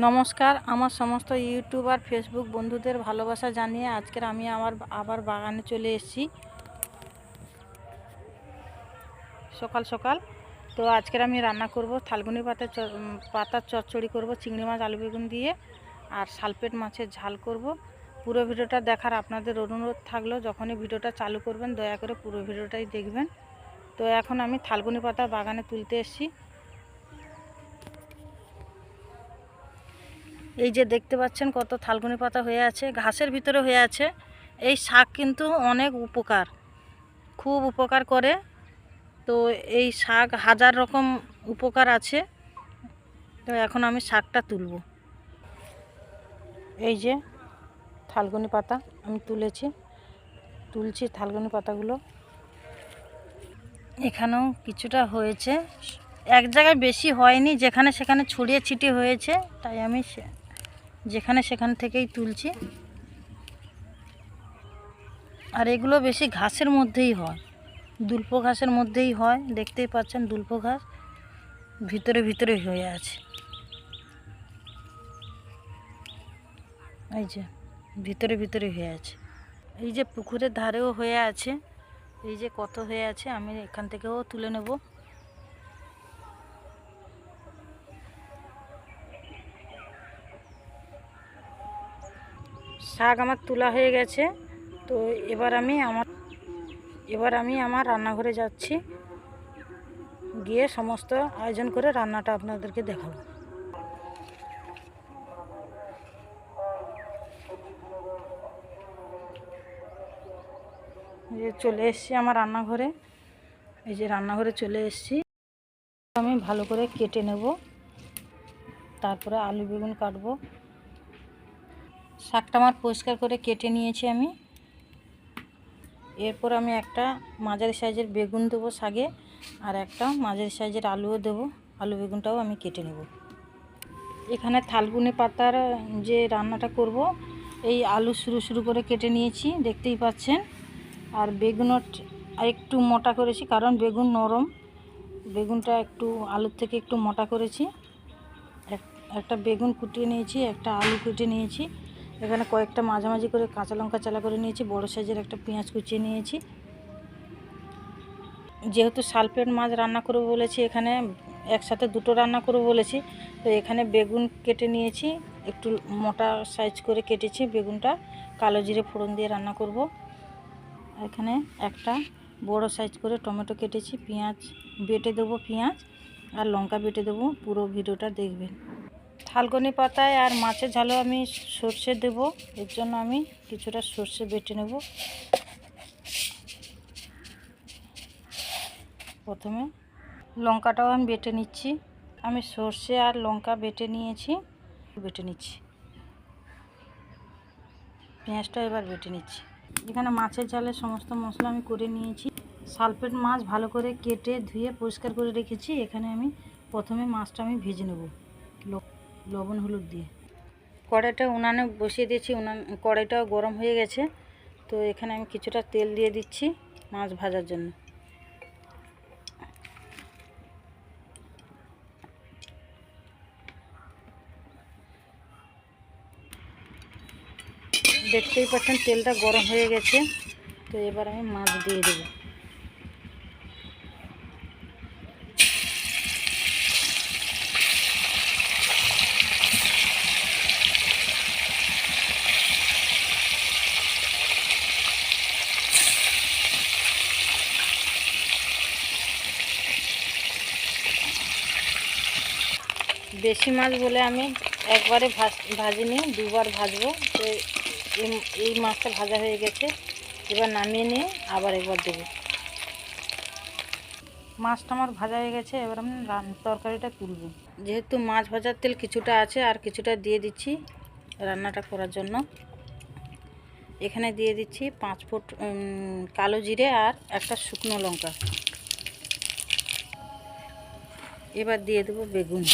নমস্কার, আমার সমস্ত ইউটিউব আর ফেসবুক বন্ধুদের ভালোবাসা জানিয়ে আজকের আমি আমার, আবার বাগানে চলে এসেছি। সকাল সকাল। তো আজকের আমি রান্না করব থালগুনি পাতা পাতার চচ্চড়ি করব, চিংড়ি মাছ, আলু বেগুন দিয়ে, আর সালপেট মাছের ঝাল করব। পুরো ভিডিওটা দেখার আপনাদের অনুরোধ থাকল, যখনই ভিডিওটা চালু করবেন, দয়া করে পুরো ভিডিওটাই দেখবেন। তো এখন আমি থালগুনি পাতা বাগানে তুলতে এসেছি। এই যে দেখতে পাচ্ছেন কত থালগুনি পাতা হয়ে আছে, ঘাসের ভিতরে হয়ে আছে। এই শাক কিন্তু অনেক উপকার, খুব উপকার করে। তো এই শাক হাজার রকম উপকার আছে। তো এখন আমি শাকটা তুলব। এই যে থালগুনি পাতা আমি তুলেছি, তুলছি থালগুনি পাতাগুলো। এখানেও কিছুটা হয়েছে। এক জায়গায় বেশি হয়নি, যেখানে সেখানে ছড়িয়ে ছিটিয়ে হয়েছে, তাই আমি যেখানে সেখান থেকেই তুলছি। আর এগুলো বেশি ঘাসের মধ্যেই হয়। দুল্প ঘাসের মধ্যেই হয়, দেখতেই পাচ্ছেন দুল্প ঘাস ভিতরে ভিতরে হয়ে আছে। এই যে, ভিতরে ভিতরে হয়ে আছে। এই যে পুকুরের ধারেও হয়ে আছে। এই যে কত হয়ে আছে, আমি এখান থেকেও তুলে নেব। শাক আমার তোলা হয়ে গেছে। তো এবার আমি আমার, এবার আমি আমার রান্নাঘরে যাচ্ছি। গিয়ে সমস্ত আয়োজন করে রান্নাটা আপনাদেরকে দেখাবো। যে চলে এসেছি আমার রান্নাঘরে। এই যে রান্নাঘরে চলে এসেছি। আমি ভালো করে কেটে নেব। তারপরে আলু বেগুন কাটবো। শাকটা আমার পরিষ্কার করে কেটে নিয়েছি আমি। এরপর আমি একটা মাঝারি সাইজের বেগুন দেবো শাগে আর একটা মাঝারি সাইজের আলুও দেবো। আলু বেগুনটাও আমি কেটে নেব। এখানে থালগুনে পাতার যে রান্নাটা করব, এই আলু শুরু শুরু করে কেটে নিয়েছি, দেখতেই পাচ্ছেন। আর বেগুনও একটু মোটা করেছি, কারণ বেগুন নরম। বেগুনটা একটু আলুর থেকে একটু মোটা করেছি। এক- একটা বেগুন কুটিয়ে নিয়েছি, একটা আলু কুটিয়ে নিয়েছি। এখানে কয়েকটা মাঝামাঝি করে কাঁচা লঙ্কা চালা করে নিয়েছি, বড় সাইজের একটা পেঁয়াজ কুচিয়ে নিয়েছি। যেহেতু সালফেট মাছ রান্না করব বলেছি, এখানে একসাথে দুটো রান্না করব বলেছি, তো এখানে বেগুন কেটে নিয়েছি, একটু মোটা সাইজ করে কেটেছি, বেগুনটা কালো জিরে ফোড়ন দিয়ে রান্না করব। এখানে একটা বড় সাইজ করে টমেটো কেটেছি, পেঁয়াজ বেটে দেবো, পেঁয়াজ আর লঙ্কা বেটে দেবো, পুরো ভিডিওটা দেখবেন। থালকনি পাতায় আর মাছের ঝালও আমি সর্ষে দেব। এর জন্য আমি কিছুটা সর্ষে বেটে নেব। প্রথমে লঙ্কাটাও আমি বেটে নিচ্ছি। আমি সর্ষে আর লঙ্কা বেটে নিয়েছি, বেটে নিচ্ছি। পেঁয়াজটাও এবার বেটে নিচ্ছি। এখানে মাছের ঝালের সমস্ত মশলা আমি করে নিয়েছি। সালফেট মাছ ভালো করে কেটে ধুয়ে পরিষ্কার করে রেখেছি। এখানে আমি প্রথমে মাছটা আমি ভেজে নেব। লবণ, হলুদ দিয়ে। কড়াইটা উনানে বসিয়ে দিয়েছি, উনান, কড়াইটাও গরম হয়ে গেছে। তো এখানে আমি কিছুটা তেল দিয়ে দিচ্ছি মাছ ভাজার জন্য। দেখতেই পাচ্ছেন তেলটা গরম হয়ে গেছে। তো এবার আমি মাছ দিয়ে দেবো। বেশি মাছ বলে আমি একবারে ভাজ, ভাজিনি, দুবার ভাজবো। তো এই- মাছটা ভাজা হয়ে গেছে। এবার নামিয়ে নিয়ে আবার একবার দেবো। মাছটা আমার ভাজা হয়ে গেছে, এবার আমি তরকারিটা তুলব। যেহেতু মাছ ভাজার তেল কিছুটা আছে, আর কিছুটা দিয়ে দিচ্ছি রান্নাটা করার জন্য। এখানে দিয়ে দিচ্ছি পাঁচ ফুট কালো জিরে আর একটা শুকনো লঙ্কা। এবার দিয়ে দেবো বেগুন।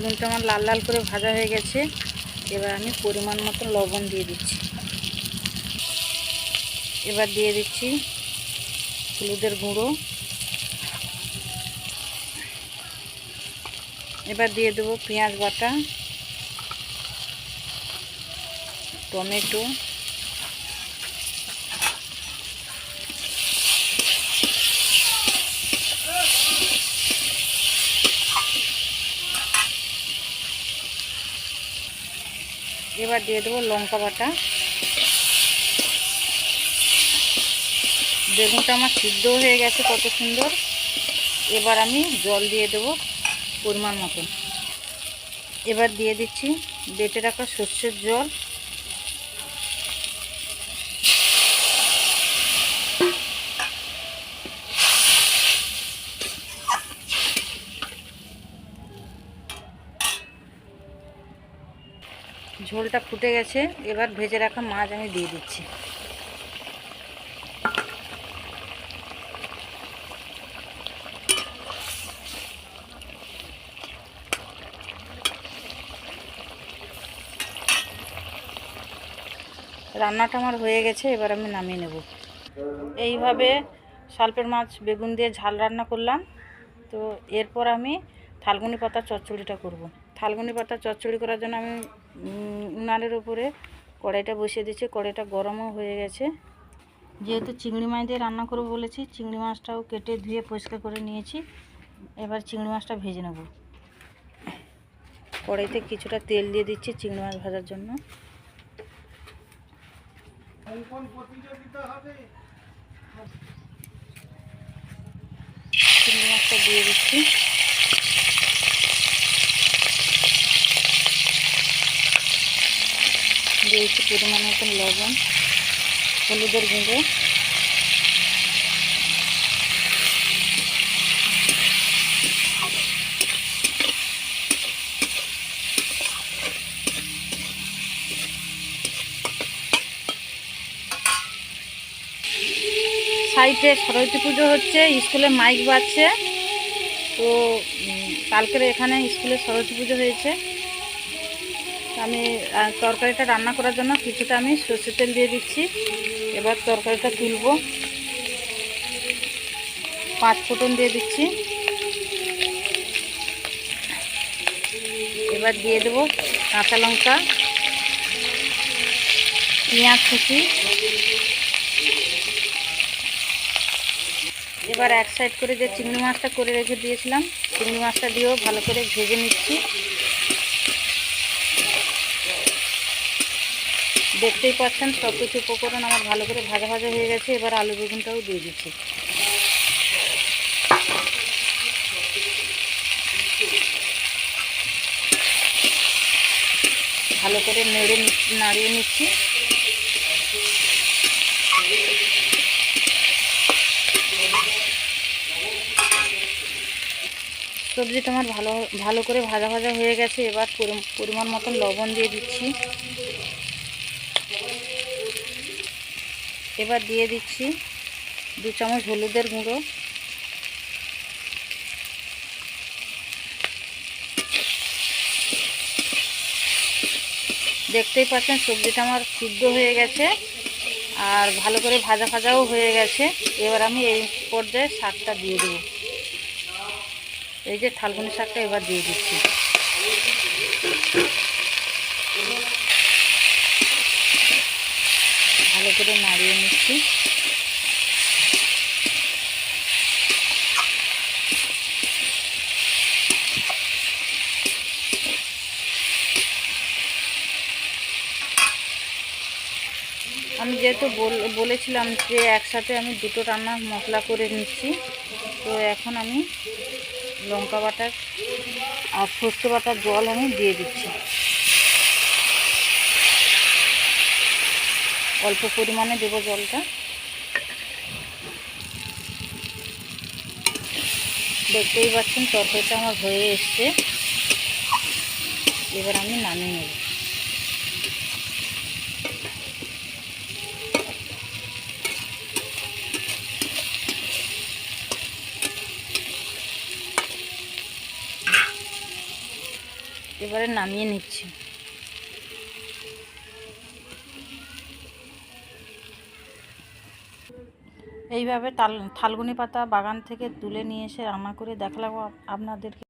বেগুনটা আমার লাল লাল করে ভাজা হয়ে গেছে। এবার আমি পরিমাণ মতো লবণ দিয়ে দিচ্ছি। এবার দিয়ে দিচ্ছি হলুদের গুঁড়ো। এবার দিয়ে দেবো পেঁয়াজ বাটা, টমেটো এবার দিয়ে দেবো লঙ্কা বাটা। বেগুনটা আমার সিদ্ধ হয়ে গেছে কত সুন্দর। এবার আমি জল দিয়ে দেবো পরিমাণ মতন। এবার দিয়ে দিচ্ছি বেটে রাখা সর্ষের জল। ঝোলটা ফুটে গেছে, এবার ভেজে রাখা মাছ আমি দিয়ে দিচ্ছি। রান্নাটা আমার হয়ে গেছে, এবার আমি নামিয়ে নেব। এইভাবে সালপের মাছ, বেগুন দিয়ে ঝাল রান্না করলাম। তো এরপর আমি থালগুনি পাতা চচ্চড়িটা করব। থালগুনি পাতা চচ্চড়ি করার জন্য আমি উনানের উপরে কড়াইটা বসিয়ে দিচ্ছি। কড়াইটা গরমও হয়ে গেছে। যেহেতু চিংড়ি মাছ দিয়ে রান্না করব বলেছি, চিংড়ি মাছটাও কেটে ধুয়ে পরিষ্কার করে নিয়েছি। এবার চিংড়ি মাছটা ভেজে নেব। কড়াইতে কিছুটা তেল দিয়ে দিচ্ছি চিংড়ি মাছ ভাজার জন্য। চিংড়ি মাছটা দিয়ে দিচ্ছি। দিয়েছি পরিমাণ মতন লবণ, হলুদের গুঁড়ো। সাইডে সরস্বতী পুজো হচ্ছে, স্কুলে মাইক বাজছে, তো কালকের এখানে স্কুলে সরস্বতী পুজো হয়েছে। আমি তরকারিটা রান্না করার জন্য কিছুটা আমি সর্ষে তেল দিয়ে দিচ্ছি। এবার তরকারিটা তুলব। পাঁচ ফোটন দিয়ে দিচ্ছি। এবার দিয়ে দেবো কাঁচা লঙ্কা, পেঁয়াজ কুচি। এবার এক সাইড করে যে চিংড়ি মাছটা করে রেখে দিয়েছিলাম, চিংড়ি মাছটা দিয়েও ভালো করে ভেজে নিচ্ছি। দেখতেই পাচ্ছেন সব কিছু উপকরণ আমার ভালো করে ভাজা ভাজা হয়ে গেছে, এবার আলু বেগুনটাও দিয়ে দিচ্ছি। ভালো করে নেড়ে নাড়িয়ে নিচ্ছি। সবজিটা আমার ভালো ভালো করে ভাজা ভাজা হয়ে গেছে, এবার পরি- পরিমাণ মতন লবণ দিয়ে দিচ্ছি। এবার দিয়ে দিচ্ছি দু চামচ হলুদের গুঁড়ো। দেখতেই পাচ্ছেন সবজিটা আমার সিদ্ধ হয়ে গেছে আর ভালো করে ভাজা ভাজাও হয়ে গেছে। এবার আমি এই পর্যায়ে শাকটা দিয়ে দেবো। এই যে থালগুনি শাকটা এবার দিয়ে দিচ্ছি। ভালো করে নাড়িয়ে নিচ্ছি। আমি যেহেতু বল- বলেছিলাম যে একসাথে আমি দুটো রান্নার মশলা করে নিচ্ছি, তো এখন আমি লঙ্কা বাটার আর সর্ষে বাটার জল আমি দিয়ে দিচ্ছি। অল্প পরিমাণে দেবো জলটা। দেখতেই পাচ্ছেন তরকারিটা আমার হয়ে এসছে। এবার আমি নামিয়ে নেব। এবারে নামিয়ে নিচ্ছি। এইভাবে তাল থালগুনি পাতা বাগান থেকে তুলে নিয়ে এসে রান্না করে দেখালাম আপনাদেরকে।